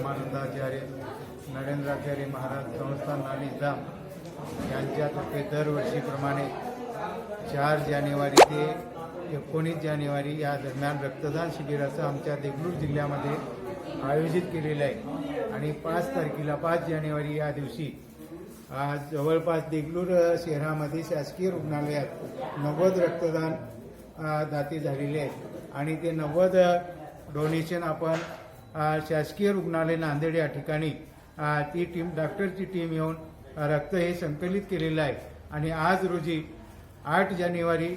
रामानंदाचार्य नरेंद्राचार्य महाराज संस्थान आणि जाम यांच्यातर्फे दरवर्षीप्रमाणे चार जानेवारी ते एकोणीस जानेवारी या दरम्यान रक्तदान शिबिराचं आमच्या देगलूर जिल्ह्यामध्ये आयोजित केलेलं आहे. आणि पाच तारखेला पाच जानेवारी या दिवशी आज जवळपास देगलूर शहरामध्ये शासकीय रुग्णालयात नव्वद रक्तदान दाते झालेले आहेत. आणि ते नव्वद डोनेशन आपण शासकीय रुग्णालय नांदेड या ठिकाणी ती टीम डॉक्टरची टीम येऊन रक्त हे संकलित केलेलं आहे. आणि आज रोजी आठ जानेवारी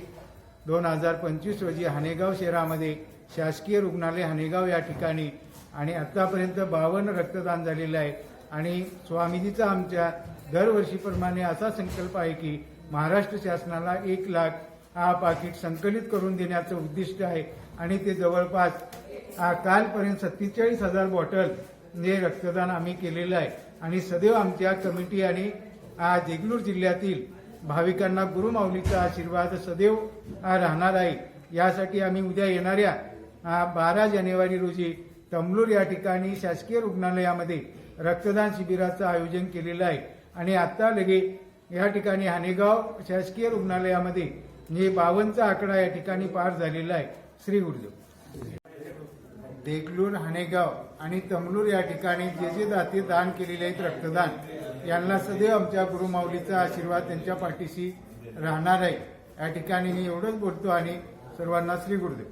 दोन हजार पंचवीस रोजी हानेगाव शहरामध्ये शासकीय रुग्णालय हानेगाव या ठिकाणी आणि आतापर्यंत बावन्न रक्तदान झालेलं आहे. आणि स्वामीजीचा आमच्या दरवर्षीप्रमाणे असा संकल्प आहे की महाराष्ट्र शासनाला एक लाख हा पाकिट संकलित करून देण्याचं उद्दिष्ट आहे. आणि ते जवळपास कालपर्यंत सत्तेचाळीस हजार बॉटल जे रक्तदान आम्ही केलेलं आहे. आणि सदैव आमच्या कमिटी आणि देगलूर जिल्ह्यातील भाविकांना गुरुमाऊलीचा आशीर्वाद सदैव राहणार आहे. यासाठी आम्ही उद्या येणाऱ्या बारा जानेवारी रोजी तमलूर या ठिकाणी शासकीय रुग्णालयामध्ये रक्तदान शिबिराचं आयोजन केलेलं आहे. आणि आता लगे या ठिकाणी हानेगाव शासकीय रुग्णालयामध्ये हे बावनचा आकडा या ठिकाणी पार झालेला आहे. श्री गुरुदेव. देगलूर हाणेगाव आणि तमलूर या ठिकाणी जे जे दाते दान केलेले आहेत रक्तदान यांना सदैव आमच्या गुरुमाऊलीचा आशीर्वाद त्यांच्या पाठीशी राहणार आहे. या ठिकाणी मी एवढंच बोलतो आणि सर्वांना श्री गुरुदेव.